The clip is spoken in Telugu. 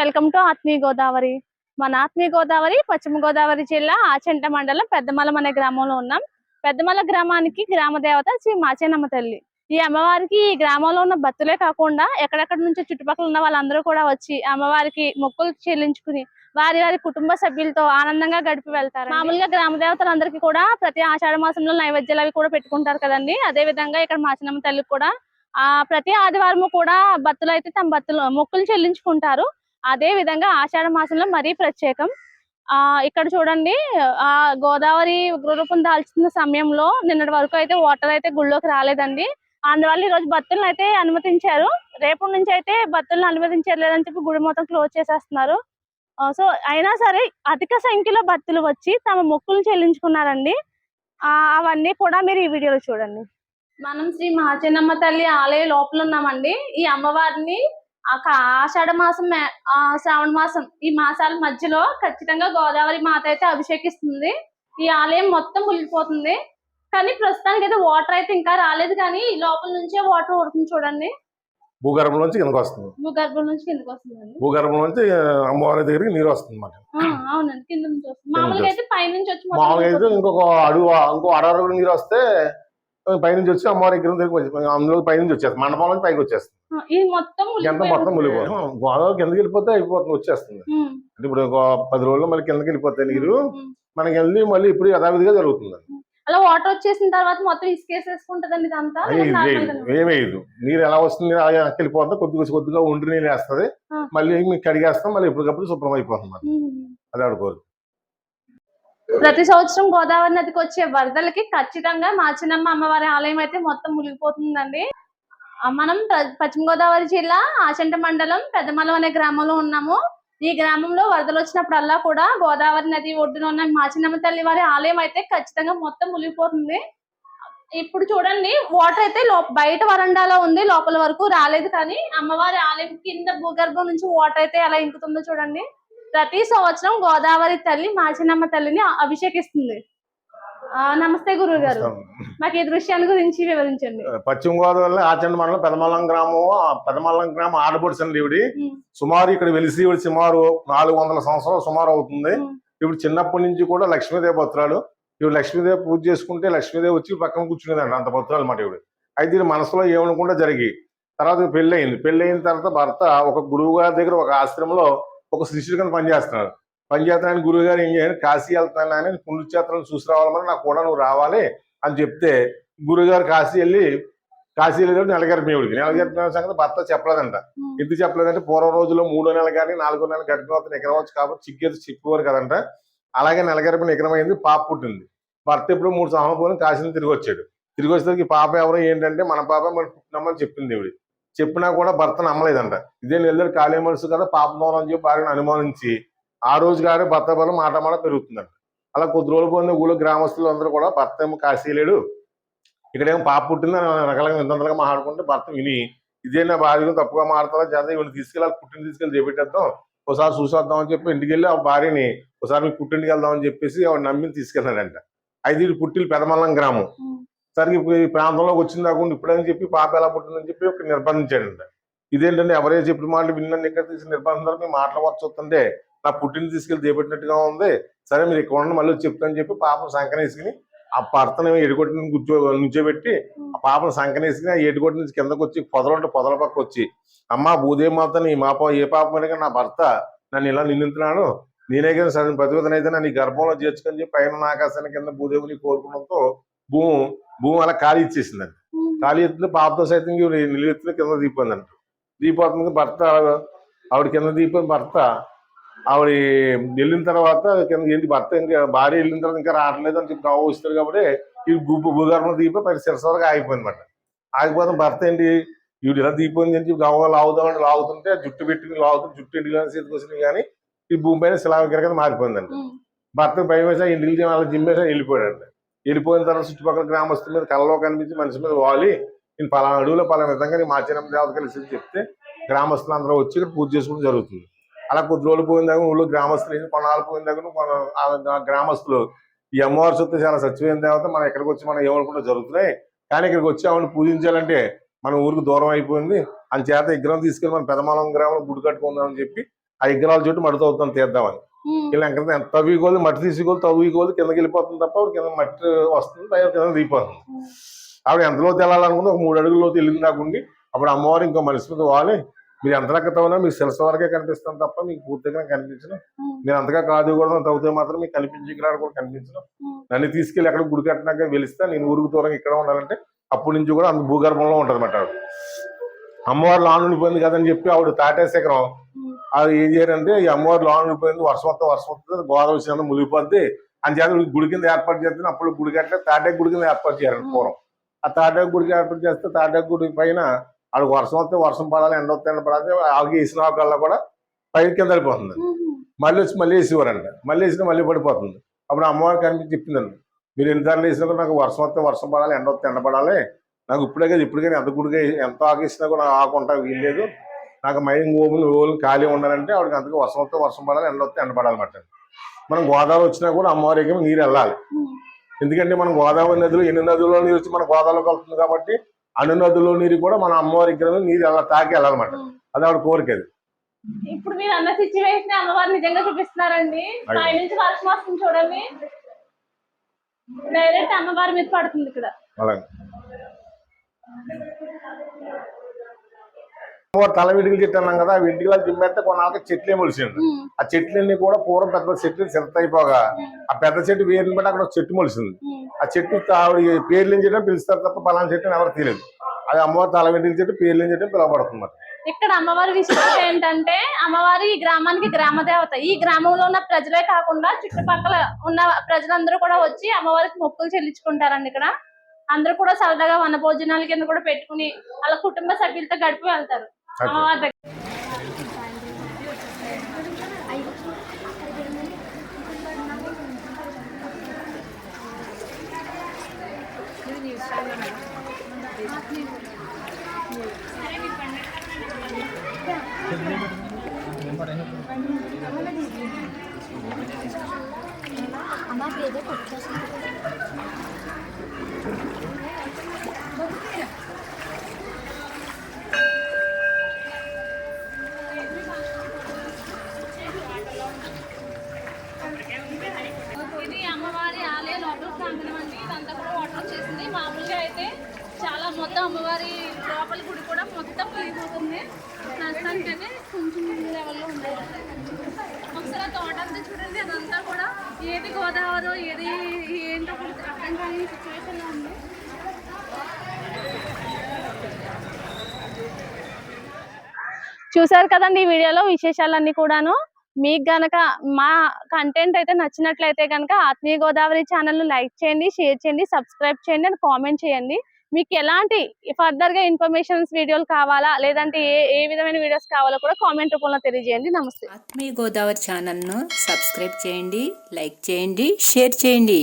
వెల్కమ్ టు ఆత్మీయ గోదావరి. మన ఆత్మీయ గోదావరి పశ్చిమ గోదావరి జిల్లా ఆచంట మండలం పెద్దమలం అనే గ్రామంలో ఉన్నాం. పెద్దమల గ్రామానికి గ్రామ దేవత శ్రీ మాచేనమ్మ తల్లి. ఈ అమ్మవారికి ఈ గ్రామంలో ఉన్న భక్తులే కాకుండా ఎక్కడెక్కడ నుంచి చుట్టుపక్కల ఉన్న వాళ్ళందరూ కూడా వచ్చి అమ్మవారికి మొక్కులు చెల్లించుకుని వారి వారి కుటుంబ సభ్యులతో ఆనందంగా గడిపి వెళ్తారు మామూలుగా గ్రామ దేవతలందరికీ కూడా ప్రతి ఆషాఢ మాసంలో నైవేద్యాలు అవి కూడా పెట్టుకుంటారు కదండి. అదే విధంగా ఇక్కడ మాచినమ్మ తల్లికి కూడా ఆ ప్రతి ఆదివారం కూడా భక్తులు అయితే తమ భక్తులు మొక్కులు చెల్లించుకుంటారు. అదే విధంగా ఆషాఢ మాసంలో మరీ ప్రత్యేకం. ఆ ఇక్కడ చూడండి ఆ గోదావరి ఉగ్రరూపం దాల్చిన సమయంలో నిన్నటి వరకు అయితే వాటర్ అయితే గుళ్ళోకి రాలేదండి. అందువల్ల ఈ రోజు భక్తులను అయితే అనుమతించారు. రేపటి నుంచి అయితే భక్తులను అనుమతించలేదని చెప్పి గుడి మొత్తం క్లోజ్ చేసేస్తున్నారు. సో అయినా సరే అధిక సంఖ్యలో భక్తులు వచ్చి తమ మొక్కులు చెల్లించుకున్నారండి. ఆ అవన్నీ కూడా మీరు ఈ వీడియోలో చూడండి. మనం శ్రీ మహాచెన్నమ్మ తల్లి ఆలయ లోపల ఉన్నామండి. ఈ అమ్మవారిని ఆషాఢ మాసం శ్రావణ మాసం ఈ మాసాల మధ్యలో ఖచ్చితంగా గోదావరి మాత అయితే అభిషేకిస్తుంది. ఈ ఆలయం మొత్తం మునిగిపోతుంది. కానీ ప్రస్తుతానికి అయితే వాటర్ అయితే ఇంకా రాలేదు కానీ ఈ లోపల నుంచే వాటర్ ఊరుతుంది చూడండి. భూగర్భం నుంచి కిందకు వస్తుంది. భూగర్భం నుంచి కిందకి వస్తుందండి. భూగర్భం నుంచి అమ్మవారి దగ్గరికి నీరు వస్తుంది అన్నమాట. అవునండి కింద నుంచి వస్తుంది. మామూలుగా అయితే పైనుంచి వచ్చి మొత్తం మామూలుగా అయితే. ఇంకొక అడుగు ఇంకో అడవి నీరు వస్తే పైనుంచి వచ్చి అమ్మవారి దగ్గర దగ్గరికి అందులో పైనుంచి వచ్చేస్తుంది మండపం నుంచి పైకి వచ్చేస్తుంది మొత్తం ఎంత మొత్తం మునిగిపోతుంది గోదావరి కిందకి వెళ్ళిపోతే అయిపోతుంది వచ్చేస్తుంది. అంటే ఇప్పుడు పది రోజుల్లో మళ్ళీ కిందకి వెళ్ళిపోతాయి నీరు. మనకి వెళ్ళి మళ్ళీ ఇప్పుడు యథావిధిగా జరుగుతుంది అలా వాటర్ వచ్చేసిన తర్వాత మొత్తం ఇసుకేసేసుకుంటదండి ఇదంతా? ఏమేయదు నీరు ఎలా వస్తుంది అలా వెళ్ళిపోతుంది కొద్దిగా కొద్దిగా ఒంటి నీళ్ళు వేస్తుంది. మళ్ళీ మీకు కడిగేస్తాం మళ్ళీ ఎప్పటికప్పుడు శుభ్రం అయిపోతుంది. అది ఆడుకోరు ప్రతి సంవత్సరం గోదావరి నదికి వచ్చే వరదలకి ఖచ్చితంగా మాచినమ్మ అమ్మవారి ఆలయం అయితే మొత్తం మునిగిపోతుందండి. మనం పశ్చిమ గోదావరి జిల్లా ఆచంట మండలం పెద్దమలం అనే గ్రామంలో ఉన్నాము. ఈ గ్రామంలో వరదలు వచ్చినప్పుడల్లా కూడా గోదావరి నది ఒడ్డున ఉన్న మాచినమ్మ తల్లి వారి ఆలయం అయితే ఖచ్చితంగా మొత్తం మునిగిపోతుంది. ఇప్పుడు చూడండి వాటర్ అయితే బయట వరండాలో ఉంది లోపల వరకు రాలేదు కానీ అమ్మవారి ఆలయం కింద భూగర్భం నుంచి వాటర్ అయితే ఎలా ఇంకుతుందో చూడండి. ప్రతి సంవత్సరం గోదావరి తల్లి మాచినమ్మ తల్లిని అభిషేకిస్తుంది. నమస్తే గురువు గారు మాకు ఈ దృశ్యాన్ని గురించి వివరించండి. పశ్చిమ గోదావరి ఆచండ మండలం పెదమల్లం గ్రామం పెదమల్లం గ్రామం ఆడపడుచండి ఈవిడి సుమారు ఇక్కడ వెలిసి ఈవిడ సుమారు నాలుగు వందల సంవత్సరాలు సుమారు అవుతుంది. ఇప్పుడు చిన్నప్పటి నుంచి కూడా లక్ష్మీదేవి భక్తురాలు ఇవి లక్ష్మీదేవి పూజ చేసుకుంటే లక్ష్మీదేవి వచ్చి పక్కన కూర్చునేదండి అంత భక్తురాలు అన్నమాట ఇవిడ అయితే ఇది మనసులో ఏమనుకుంటే జరిగి. తర్వాత పెళ్ళి అయింది పెళ్ళి అయిన తర్వాత భర్త ఒక గురువు గారి దగ్గర ఒక ఆశ్రమంలో ఒక శిష్యుడి కింద పనిచేస్తున్నాడు పనిచేస్తానని గురువు గారు ఏం చేయాలి కాశీ వెళ్తాను అని పుణ్యక్షేత్రం చూసి రావాలని నాకు కూడా నువ్వు రావాలి అని చెప్తే గురువుగారు కాశీ వెళ్ళి కాశీ వెళ్ళి నెలగర్భిణివుడికి నెలగర్భిణి సంగతి భర్త చెప్పలేదంట. ఎందుకు చెప్పలేదంటే పూర్వ రోజుల్లో మూడో నెల కానీ నాలుగో నెల గర్భిణీ ఎకరం వచ్చు కాబట్టి చిక్కేది చిక్కువారు కదంట. అలాగే నెల గర్భిణి ఎకరమైంది పాప పుట్టింది. భర్త ఇప్పుడు మూడు సంవత్సరాలు కాశీని తిరిగి వచ్చాడు. తిరిగి వచ్చేసరికి పాప ఎవరో ఏంటంటే మన పాప మన పుట్టినమ్మని చెప్పింది ఇవిడి చెప్పినా కూడా భర్త నమ్మలేదంట. ఇదే నెల్లూరు ఖాళీ మనసు కదా పాప దూరం అని చెప్పి భార్యను అనుమానించి ఆ రోజు గారి భర్త బలం మాట మాట పెరుగుతుందంట. అలా కొద్ది రోజులు పోయిన ఊళ్ళో గ్రామస్తులు అందరూ కూడా భర్త ఏమో కాశీ లేడు. ఇక్కడేమో పాప పుట్టిందని రకరకాల వింతలుగా మాట్లాడుకుంటే భర్త విని ఇదే నా భార్య తప్పుగా మారుతుందా చేద్దాం ఇవన్నీ తీసుకెళ్ళాలి పుట్టిన తీసుకెళ్ళి చేపెట్టేద్దాం. ఒకసారి చూసేద్దాం అని చెప్పి ఇంటికి వెళ్ళి ఆ భార్యని ఒకసారి మీ పుట్టింటికి వెళ్దాం అని చెప్పేసి ఆవిడ నమ్మిని తీసుకెళ్ళాడంట. అయితే ఇది పుట్టిన పెదమల్లం గ్రామం. ఉమ్, సరికి ఇప్పుడు ఈ ప్రాంతంలోకి వచ్చింది కాకుండా ఇప్పుడని చెప్పి పాప ఎలా పుట్టిందని చెప్పి ఒక నిర్బంధించాడంట. ఇదేంటంటే ఎవరే చెప్పిన మాటలు విన్నాను ఇక్కడ తీసి నిర్బంధించారు మీ మాటలు వస్తుంటే నా పుట్టిన తీసుకెళ్ళి చేపెట్టినట్టుగా ఉంది. సరే మీరు ఇక్కడ ఉండండి మళ్ళీ చెప్తాను చెప్తానని చెప్పి పాపను సంకనేసుకుని ఆ భర్తను ఎడుగొట్టిన కూర్చో నుంచోబెట్టి ఆ పాపను సంకనేసుకుని ఆ ఎడుగొట్టి నుంచి కిందకు వచ్చి పొదలుంటే పొదల పక్క వచ్చి అమ్మ భూదేవి మాత్రం ఈ మా ఏ పాప మీద నా భర్త నన్ను ఇలా నిందింతున్నాను నేనే కదా సరైన ప్రతివేదన అయితే నన్ను గర్భంలో చేర్చుకొని చెప్పి పైన ఆకాశాన్ని కింద భూదేవుని కోరుకోవడంతో భూమి భూమి అలా ఖాళీ ఇచ్చేసిందండి ఉమ్, ఖాళీ ఎత్తున పాపతో సైతం నిలువెత్తున కింద దీపోయిందంట దీపోతుంది భర్త ఆవిడ కింద దీపోయిన భర్త. ఆవిడ వెళ్ళిన తర్వాత కింద ఏంటి భర్త ఇంకా భార్య వెళ్ళిన తర్వాత ఇంకా రావట్లేదు అని చెప్పి నవ్వు వస్తారు కాబట్టి ఈ భూ భూగర్భం దీపం పది ఆగిపోయింది అనమాట ఆగిపోతే భర్త ఏంటి ఈవిడ ఇలా దీపోయింది అని చెప్పి గవ్వ లాగుదామని లాగుతుంటే జుట్టు పెట్టి లాగుతుంది జుట్టు ఇంటికి కానీ చేతికొచ్చినాయి కానీ ఈ భూమి పైన శిలా విగ్రహం మారిపోయిందండి భర్త భయం వేసా ఇంటికి వాళ్ళ జిమ్మేసా వెళ్ళిపోయాడు వెళ్ళిపోయిన తర్వాత చుట్టుపక్కల గ్రామస్తుల మీద కళ్ళలో కనిపించి మనిషి మీద వాలి. నేను పలానా అడవులో పలానా విధంగా నీ మాచిరం దేవత కలిసి చెప్తే గ్రామస్తులు అందరూ వచ్చి ఇక్కడ పూజ చేసుకోవడం జరుగుతుంది. అలా కొద్ది రోజులు పోయిన దాకా ఊళ్ళో గ్రామస్తులు ఏంటి కొన్నాళ్ళు పోయిన దగ్గర గ్రామస్తులు ఈ అమ్మవారి సొత్తు చాలా సత్యమైన దేవత మనం ఎక్కడికి వచ్చి మనం ఏమనుకుంటే జరుగుతున్నాయి. కానీ ఇక్కడికి వచ్చి ఆవిడ పూజించాలంటే మన ఊరికి దూరం అయిపోయింది. అని చేత విగ్రహం తీసుకెళ్ళి మన పెదమాలం గ్రామంలో గుడి కట్టుకుందామని చెప్పి ఆ విగ్రహాల చుట్టూ మట్టి తవ్వుతాం తీద్దామని ఇలా తవ్వి కొద్ది మట్టి తీసి కొద్ది తవ్వి కొద్ది కిందకి వెళ్ళిపోతుంది తప్ప ఆవిడ కింద మట్టి వస్తుంది పై కింద దిగిపోతుంది. ఆవిడ ఎంత లోతు వెళ్ళాలనుకుంటే ఒక మూడు అడుగుల లోతు వెళ్ళింది కాకుండా అప్పుడు అమ్మవారు ఇంకో మనిషి మీద వాలి మీరు ఎంత లెక్క తవ్వినా మీకు శిరస వరకే కనిపిస్తాను తప్ప మీకు పూర్తిగా కనిపించను. మీరు అంతగా కాదు కూడా తవ్వుతే మాత్రం మీకు కనిపించి ఇక్కడ కూడా కనిపించను. నన్ను తీసుకెళ్ళి ఎక్కడ గుడి కట్టినాక వెలిస్తే నేను ఊరుకు దూరం ఇక్కడ ఉండాలంటే అప్పటి నుంచి కూడా అంత భూగర్భంలో ఉంటుంది అన్నమాట ఆవిడ అమ్మవారు లాన్ ఉండిపోయింది కదని చెప్పి ఆవిడ తాటేశేఖరం. అది ఏం చేయాలంటే ఈ అమ్మవారు లాన్ ఉండిపోయింది వర్షం వస్తే వర్షం వస్తుంది గోదావరి వచ్చిన మునిగిపోద్ది. అని చేత గుడి కింద ఏర్పాటు చేస్తే అప్పుడు గుడి కట్టే తాటే గుడి కింద ఏర్పాటు చేయాలి పూర్వం. ఆ తాటే గుడికి ఏర్పాటు చేస్తే తాటే గుడి పైన ఆడు వర్షం వస్తే వర్షం పడాలి ఎండ వస్తే ఎండ పడాలి ఆగి వేసిన కల్లా కూడా పైకి కింద ఉమ్. మళ్ళీ వచ్చి మళ్ళీ వేసేవారంట. మళ్ళీ వేసినా మళ్ళీ పడిపోతుంది. అప్పుడు అమ్మవారు కనిపించి చెప్పిందండి మీరు ఎన్నిసార్లు వేసినా కూడా నాకు వర్షం వస్తే వర్షం పడాలి ఎండ వస్తే ఎండ పడాలి. నాకు ఇప్పుడే కదా ఇప్పటికైనా ఎంత గుడిగా ఎంత ఆకేసినా కూడా ఆకుంటా వీల్లేదు నాకు మైండ్ ఓపెన్ ఓపెన్ ఖాళీ ఉండాలంటే ఆవిడకి అంతగా వర్షం వస్తే వర్షం పడాలి ఎండ వస్తే ఎండ పడాలన్నమాట. మనం గోదావరి వచ్చినా కూడా అమ్మవారికి నీరు వెళ్ళాలి. ఎందుకంటే మనం గోదావరి నదిలో ఎన్ని నదుల్లో నీరు వచ్చి మన గోదావరిలో కలుస్తుంది కాబట్టి అన్ని నదుల్లో నీరు కూడా మన అమ్మవారి దగ్గర నీరు ఎలా తాకి వెళ్ళాలన్నమాట. అది ఆవిడ కోరిక అది. ఇప్పుడు మీరు అన్న సిచ్యువేషన్ అమ్మవారు నిజంగా చూపిస్తున్నారండి. పై నుంచి వర్షం వస్తుంది చూడండి. డైరెక్ట్ అమ్మవారి మీద పడుతుంది ఇక్కడ. అలాగే. అమ్మవారు తల వెంట్రుకలు చెట్టు అన్నాం కదా ఆ వెంట్రుకలు దిమ్మేస్తే కొన్నాళ్ళకి చెట్లే మొలిసింది ఉమ్. ఆ చెట్లన్నీ కూడా పూర్వం పెద్ద పెద్ద చెట్లు చెత్త అయిపోగా ఆ పెద్ద చెట్టు వేరుని బట్టి అక్కడ ఒక చెట్టు మొలిసింది. ఆ చెట్టు ఆవిడ పేర్లు ఏం చేయడం పిలుస్తారు తప్ప పలానా చెట్టు ఎవరు తెలియదు. అది అమ్మవారి తల వెంట్రుకల చెట్టు పేర్లు ఏం చేయడం పిలవబడుతుంది. ఇక్కడ అమ్మవారి విశిష్టత ఏంటంటే అమ్మవారి ఈ గ్రామానికి గ్రామ దేవత. ఈ గ్రామంలో ఉన్న ప్రజలే కాకుండా చుట్టుపక్కల ఉన్న ప్రజలందరూ కూడా వచ్చి అమ్మవారికి మొక్కులు చెల్లించుకుంటారండి ఇక్కడ. అందరూ కూడా సరదాగా వన భోజనాల కింద కూడా పెట్టుకుని వాళ్ళ కుటుంబ సభ్యులతో గడిపి వెళ్తారు. అమ్మవారి దగ్గర అమ్మ ఏదో కొట్టేస్తుంది ఇది అమ్మవారి ఆలయ లోపల ప్రాంగణం అండి ఇదంతా కూడా వాటర్ వచ్చేసింది మామూలుగా అయితే చాలా మొత్తం అమ్మవారి లోపల గుడి కూడా మొత్తం పోయిపోతుంది ప్రస్తుతానికైతే కొంచెం లెవెల్లో ఉంది ఒకసారి ఆ తోట అంతా చూడండి అదంతా కూడా ఏది గోదావరి ఏది ఏంటో అర్థం కాని సిచ్యువేషన్లో ఉంది. చూసారు కదండి ఈ వీడియోలో విశేషాలన్నీ కూడాను? మీకు గనక మా కంటెంట్ అయితే నచ్చినట్లయితే గనక ఆత్మీయ గోదావరి ఛానల్ను లైక్ చేయండి షేర్ చేయండి సబ్స్క్రైబ్ చేయండి అండ్ కామెంట్ చేయండి. మీకు ఎలాంటి ఫర్దర్గా ఇన్ఫర్మేషన్స్ వీడియోలు కావాలా లేదంటే ఏ ఏ విధమైన వీడియోస్ కావాలో కూడా కామెంట్ రూపంలో తెలియజేయండి. నమస్తే. ఆత్మీయ గోదావరి ఛానల్ను సబ్స్క్రైబ్ చేయండి లైక్ చేయండి షేర్ చేయండి.